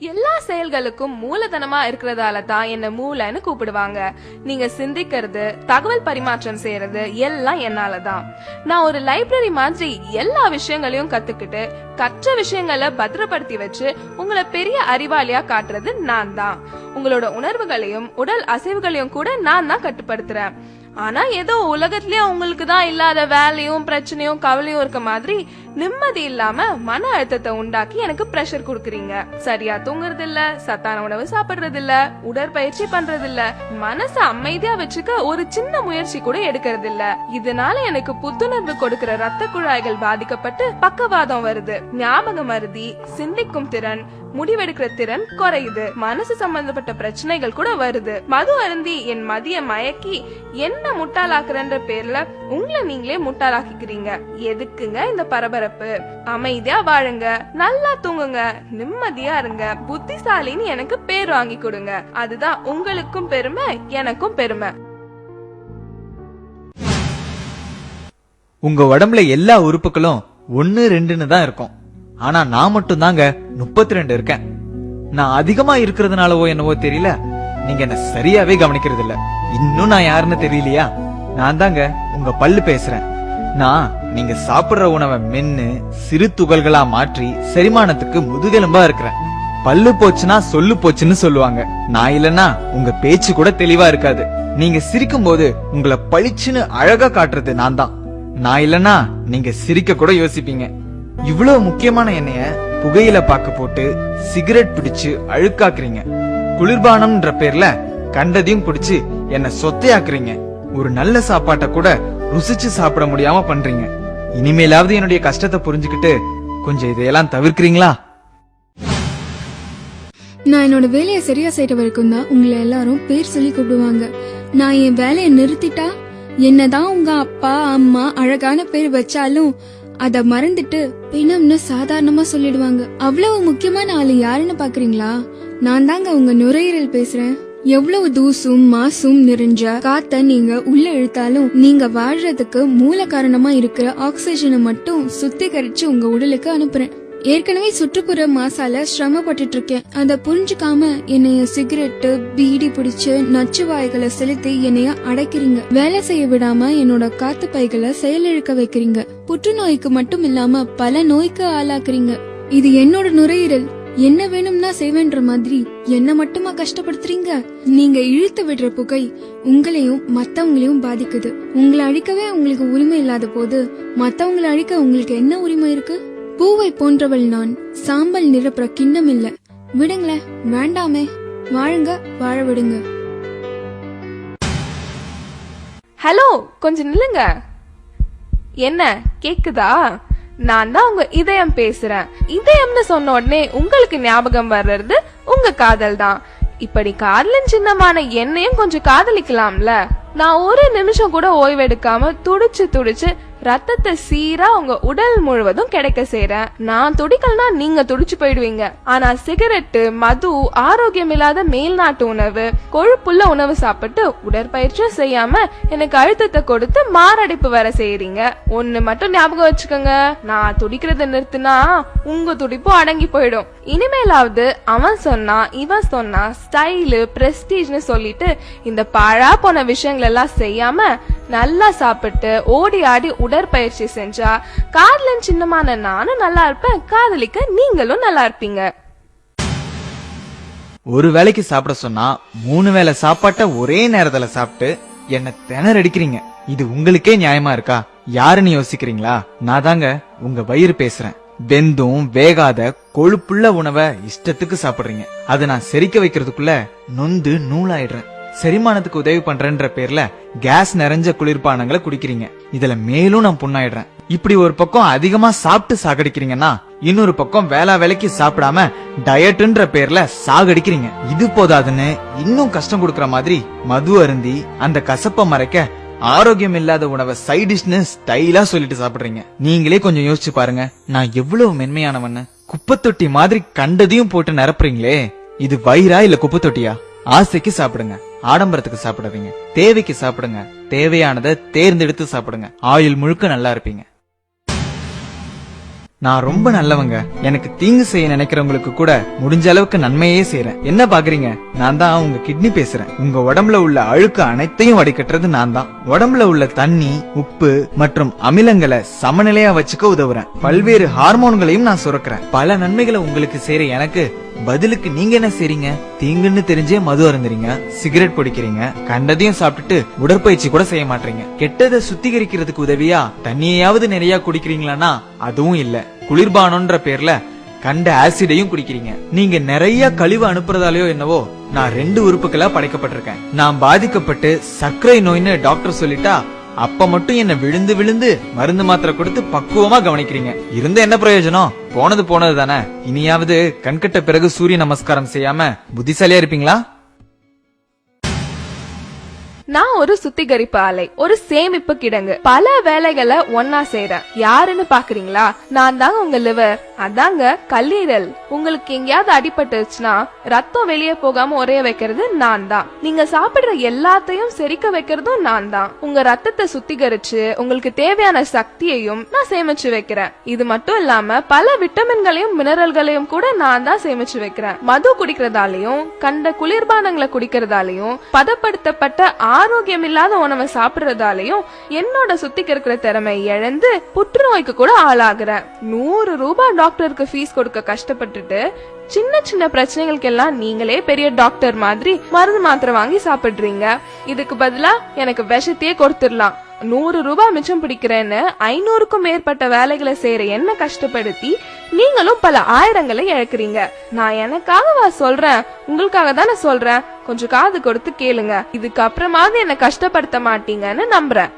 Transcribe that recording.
எல்லா செயல்களுக்கும் மூலதனமா இருக்கிறதால தான் என்ன மூளைன்னு கூப்பிடுவாங்க. நீங்க சிந்திக்கிறது தகவல் பரிமாற்றம் செய்யறது எல்லாம் என்னால தான். நான் ஒரு லைப்ரரி மாதிரி எல்லா விஷயங்களையும் கத்துக்கிட்டு கற்ற விஷயங்களை பத்திரப்படுத்தி வச்சு உங்களை பெரிய அறிவாளியா காட்டுறது நான் தான். உங்களோட உணர்வுகளையும் உடல் அசைவுகளையும் கூட நான் தான் கட்டுப்படுத்துறேன். ஆனா ஏதோ உலகத்திலேயே அவங்களுக்கு தான் இல்லாத வேலையும் பிரச்சனையும் கவலையும் இருக்க மாதிரி நிம்மதி இல்லாம மன அழுத்தத்தை உண்டாக்கி எனக்கு பிரஷர் கொடுக்குறீங்க. சரியா தூங்குறது இல்ல சத்தான உணவு சாப்பிடுறது இல்ல உடற்பயிற்சி பண்றது இல்ல மனசை அமைதியா வச்சுக்க ஒரு சின்ன முயற்சி கூட எடுக்கிறது இல்ல இதனால எனக்கு புத்துணர்வு கொடுக்கிற ரத்த குழாய்கள் பாதிக்கப்பட்டு பக்கவாதம் வருது ஞாபக மருதி சிந்திக்கும் திறன் முடிவெடுக்கிற திறன் குறையுது மனசு சம்பந்தப்பட்ட பிரச்சனைகள் கூட வருது. மது அருந்தி என் மதிய மயக்கி என்ன முட்டாளாக்குறன்ற பேர்ல உங்களை நீங்களே முட்டாளாக்கிக்கிறீங்க. எதுக்குங்க இந்த பரபரப்பு? அமைதியா வாழுங்க. நல்லா தூங்குங்க. நிம்மதியா இருங்க. புத்திசாலின்னு எனக்கு பேர் வாங்கி கொடுங்க. அதுதான் உங்களுக்கும் பெருமை எனக்கும் பெருமை. உங்க உடம்புல எல்லா உறுப்புகளும் ஒன்னு ரெண்டுன்னு தான் இருக்கும். ஆனா நான் மட்டும் தாங்க முப்பத்தி ரெண்டு இருக்கேன். நான் அதிகமா இருக்கிறதுனாலவோ என்னவோ தெரியல. நீங்க என்ன சரியாவே கவனிக்கிறது இல்ல இன்னும் நான் யாருன்னு தெரியலையா? நான் தாங்க உங்க பல்லு பேசுறேன். நான் நீங்க சாப்பிடுற உணவை மென்னு சிறு துகள்களா மாற்றி செரிமானத்துக்கு முதுகெலும்பா இருக்கிறேன். பல்லு போச்சுன்னா சொல்லு போச்சுன்னு சொல்லுவாங்க. நான் இல்லனா உங்க பேச்சு கூட தெளிவா இருக்காது. நீங்க சிரிக்கும் போது உங்களை பளிச்சுன்னு அழகா காட்டுறது நான் தான். நான் இல்லனா நீங்க சிரிக்க கூட யோசிப்பீங்க. இவ்வளவு முக்கியமான என்னைய புகையில பாக்கு போட்டு சிகரெட் பிடிச்சு அழுக்காக்குறீங்க. குளிர்பானம்ன்ற பேர்ல கண்டதையும் குடிச்சு என்ன சொத்தையாக்குறீங்க. ஒரு நல்ல சாப்பாட்டை கூட ருசிச்சு சாப்பிட முடியாம பண்றீங்க. இனிமேலாவது என்னுடைய கஷ்டத்தை புரிஞ்சுக்கிட்டு கொஞ்சம் இதையெல்லாம் தவிர்க்கிறீங்களா? நான் என்னோட வேலையை சரியா செய்யற வரைக்கும் தான் உங்களை எல்லாரும் பேர் சொல்லி கூப்பிடுவாங்க. நான் என் வேலையை நிறுத்திட்டா என்னதான் உங்க அப்பா அம்மா அழகான பேர் வச்சாலும் அத மறந்துட்டு பிணம்னு சாதாரணமா சொல்லிடுவாங்க. அவ்வளவு முக்கியமான ஆளு யாருன்னு பாக்குறீங்களா? நான் தாங்க உங்க நுரையீரல் பேசுறேன். எவ்வளவு தூசும் மாசும் நிறைஞ்ச காத்த நீங்க உள்ள இழுத்தாலும் நீங்க வாழ்றதுக்கு மூல காரணமா இருக்கிற ஆக்சிஜனை மட்டும் சுத்திகரிச்சு உங்க உடலுக்கு அனுப்புறேன். ஏற்கனவே சுற்றுப்புற மாசால சிரமப்பட்டுட்டு இருக்கேன். அத புரிஞ்சுக்காம என்னைய சிகரெட்டு பீடி பிடிச்சு நச்சு வாய்களை செலுத்தி என்னைய அடைக்கிறீங்க. வேலை செய்ய விடாம என்னோட காத்து பைகளை செயலிழக்க வைக்கிறீங்க. புற்றுநோய்க்கு மட்டும் இல்லாம பல நோய்க்கு ஆளாக்குறீங்க. இது என்னோட நுரையீரல். என்ன வேணும்னா செய்வேன்ற மாதிரி என்ன மட்டுமா கஷ்டப்படுத்துறீங்க? நீங்க இழுத்து விடுற புகை உங்களையும் மத்தவங்களையும் பாதிக்குது. உங்களை அழிக்கவே உங்களுக்கு உரிமை இல்லாத போது மத்தவங்களை அழிக்க உங்களுக்கு என்ன உரிமை இருக்கு? பூவை போன்றவள் நான் சாம்பல் நிரப்புற கிண்ணம் இல்ல. விடுங்களேன் வேண்டாமே. வாழுங்க வாழ விடுங்க. ஹலோ கொஞ்சம் நில்லுங்க. என்ன கேக்குதா? நான் தான் உங்க இதயம் பேசுறேன். இதயம்னு சொன்ன உடனே உங்களுக்கு ஞாபகம் வர்றது உங்க காதல் தான் இப்படி காதலின் சின்னமான என்னையும் கொஞ்சம் காதலிக்கலாம்ல? நான் ஒரு நிமிஷம் கூட ஓய்வெடுக்காம துடிச்சு துடிச்சு ரத்தத்தை சீரா உங்க உடல் முழுவதும் கிடைக்க செய்றேன் நான் துடிக்கல்னா நீங்க துடிச்சு போயிடுவீங்க. ஆனா சிகரெட்டு மது ஆரோக்கியம் இல்லாத மேல்நாட்டு உணவு கொழுப்புள்ள உணவு சாப்பிட்டு உடற்பயிற்சியும் செய்யாம எனக்கு அழுத்தத்தை கொடுத்து மாரடைப்பு வர செய்யறீங்க. ஒண்ணு மட்டும் ஞாபகம் வச்சுக்கோங்க. நான் துடிக்கிறத நிறுத்தினா உங்க துடிப்பும் அடங்கி போயிடும். இனிமேலாவது அவன் சொன்னா இவன் சொன்னா ஸ்டைலு பிரஸ்டீஜ்னு சொல்லிட்டு இந்த பாழா போன விஷயங்கள் எல்லாம் செய்யாம நல்லா சாப்பிட்டு ஓடி ஆடி உடற்பயிற்சி செஞ்சா காதலன் சின்னமான நானும் நல்லா இருப்பேன் காதலிக்க நீங்களும் நல்லா இருப்பீங்க. ஒரு வேளைக்கு சாப்பிட சொன்னா மூணு வேளை சாப்பாட்ட ஒரே நேரத்துல சாப்பிட்டு என்ன திணறடிக்கிறீங்க. இது உங்களுக்கே நியாயமா இருக்கா? யாருன்னு யோசிக்கிறீங்களா? நான் தாங்க உங்க வயிறு பேசுறேன். வெந்தும் வேகாத கொழுப்புள்ள உணவை இஷ்டத்துக்கு சாப்பிடுறீங்க. அதை நான் செரிக்க வைக்கிறதுக்குள்ள நொந்து நூலாயிடுறேன். செரிமானத்துக்கு உதவி பண்றேன்ற பேர்ல கேஸ் நிறைஞ்ச குளிர்பானங்களை குடிக்கிறீங்க. இதுல மேலும் நான் புண்ணாயிடுறேன். இப்படி ஒரு பக்கம் அதிகமா சாப்பிட்டு சாகடிக்கிறீங்கன்னா இன்னொரு பக்கம் வேளா வேலைக்கு சாப்பிடாம டயட்ன்ற பேர்ல சாகடிக்கிறீங்க. இது போதாதுன்னு இன்னும் கஷ்டம் கொடுக்கற மாதிரி மது அருந்தி அந்த கசப்பை மறைக்க ஆரோக்கியம் இல்லாத உணவை சைடிஷ்னு ஸ்டைலா சொல்லிட்டு சாப்பிடுறீங்க. நீங்களே கொஞ்சம் யோசிச்சு பாருங்க. நான் எவ்வளவு மென்மையானவன்னு. குப்பத்தொட்டி மாதிரி கண்டதையும் போட்டு நிரப்புறீங்களே. இது வயிறா இல்ல குப்பத்தொட்டியா? ஆசைக்கு சாப்பிடுங்க. ஆடம்பரத்துக்கு சாப்பிடாதீங்க தேவைக்கு சாப்பிடுங்க. தேவையானதை தேர்ந்தெடுத்து சாப்பிடுங்க. ஆயுள் முழுக்க நல்லா இருப்பீங்க. நான் ரொம்ப நல்லவங்க. எனக்கு தீங்கு செய்ய நினைக்கிறவங்களுக்கு கூட முடிஞ்ச அளவுக்கு நன்மையே செய்யறேன் என்ன பாக்குறீங்க? நான் தான் உங்க கிட்னி பேசுறேன். உங்க உடம்புல உள்ள அழுக்கு அனைத்தையும் வடிகட்டுறது நான் தான். உடம்புல உள்ள தண்ணி உப்பு மற்றும் அமிலங்களை சமநிலையா வச்சுக்க உதவுறேன். பல்வேறு ஹார்மோன்களையும் நான் சுரக்கிறேன். பல நன்மைகளை உங்களுக்கு செய்யற எனக்கு பதிலுக்கு நீங்க என்ன செய்றீங்க? தீங்குன்னு தெரிஞ்சே மது அருந்துறீங்க சிகரெட் பிடிக்கிறீங்க கண்டதையும் சாப்பிட்டுட்டு உடற்பயிற்சி கூட செய்ய மாட்டீங்க. கெட்டதை சுத்திகரிக்கிறதுக்கு உதவியா தண்ணியாவது நிறைய குடிக்கிறீங்களானா அதுவும் இல்ல. குளிர்பானம்ன்ற பேர்ல கண்ட ஆசிடையும் குடிக்கிறீங்க. நீங்க நிறைய கழிவு அனுப்புறதாலயோ என்னவோ நான் ரெண்டு உறுப்புகளா படைக்கப்பட்டிருக்கேன். நான் பாதிக்கப்பட்டு சர்க்கரை நோய்னு டாக்டர் சொல்லிட்டா அப்ப மட்டும் என்ன விழுந்து விழுந்து மருந்து மாத்திரை கொடுத்து பக்குவமா கவனிக்கிறீங்க. இருந்த என்ன பிரயோஜனம்? போனது போனது தானே இனியாவது கண்கட்ட பிறகு சூரிய நமஸ்காரம் செய்யாம புத்திசாலியா இருப்பீங்களா? நான் ஒரு சுத்திகரிப்பு ஆலை ஒரு சேமிப்பு கிடங்கு. பல வேலைகளை ஒன்னா செய்யறேன் யாருன்னு பாக்குறீங்களா? நான் தாங்க உங்க லிவர் அதாங்க கல்லீரல். உங்களுக்கு எங்கேயாவது அடிபட்டுச்சுன்னா ரத்தம் வெளியே போகாம உரைய வைக்கிறது நான் தான். நீங்க சாப்பிடுற எல்லாத்தையும் செரிக்க வைக்கிறதும் நான் தான். உங்க ரத்தத்தை சுத்திகரிச்சு உங்களுக்கு தேவையான சக்தியையும் நான் சேமிச்சு வைக்கிறேன். இது மட்டும் இல்லாம பல விட்டமின்களையும் மினரல்களையும் கூட நான் தான் சேமிச்சு வைக்கிறேன். மது குடிக்கிறதாலையும் கண்ட குளிர்பானங்களை குடிக்கிறதாலையும் பதப்படுத்தப்பட்ட ஆரோக்கியம் இல்லாத உணவை சாப்பிடுறதாலையும் என்னோட சுத்திகரிக்கிற திறமை இழந்து புற்றுநோய்க்கு கூட ஆளாகிறேன் நூறு ரூபாய் டாக்டருக்கு ஃபீஸ் கொடுக்க கஷ்டப்பட்டுட்டு சின்ன சின்ன பிரச்சனைகளுக்கெல்லாம் நீங்களே பெரிய டாக்டர் மாதிரி மருந்து மாத்திரை வாங்கி சாப்பிடுறீங்க. இதுக்கு பதிலா எனக்கு விஷத்தையே கொடுத்துடலாம். நூறு ரூபாய் மிச்சம் பிடிக்கிறேன்னு ஐநூறுக்கும் மேற்பட்ட வேலைகளை செய்யற என்ன கஷ்டப்படுத்தி நீங்களும் பல ஆயிரங்களை இழக்கிறீங்க. நான் எனக்காகவா சொல்றேன்? உங்களுக்காக தானே சொல்றேன். கொஞ்சம் காது கொடுத்து கேளுங்க. இதுக்கு அப்புறமாவது என்ன கஷ்டப்படுத்த மாட்டீங்கன்னு நம்புறேன்.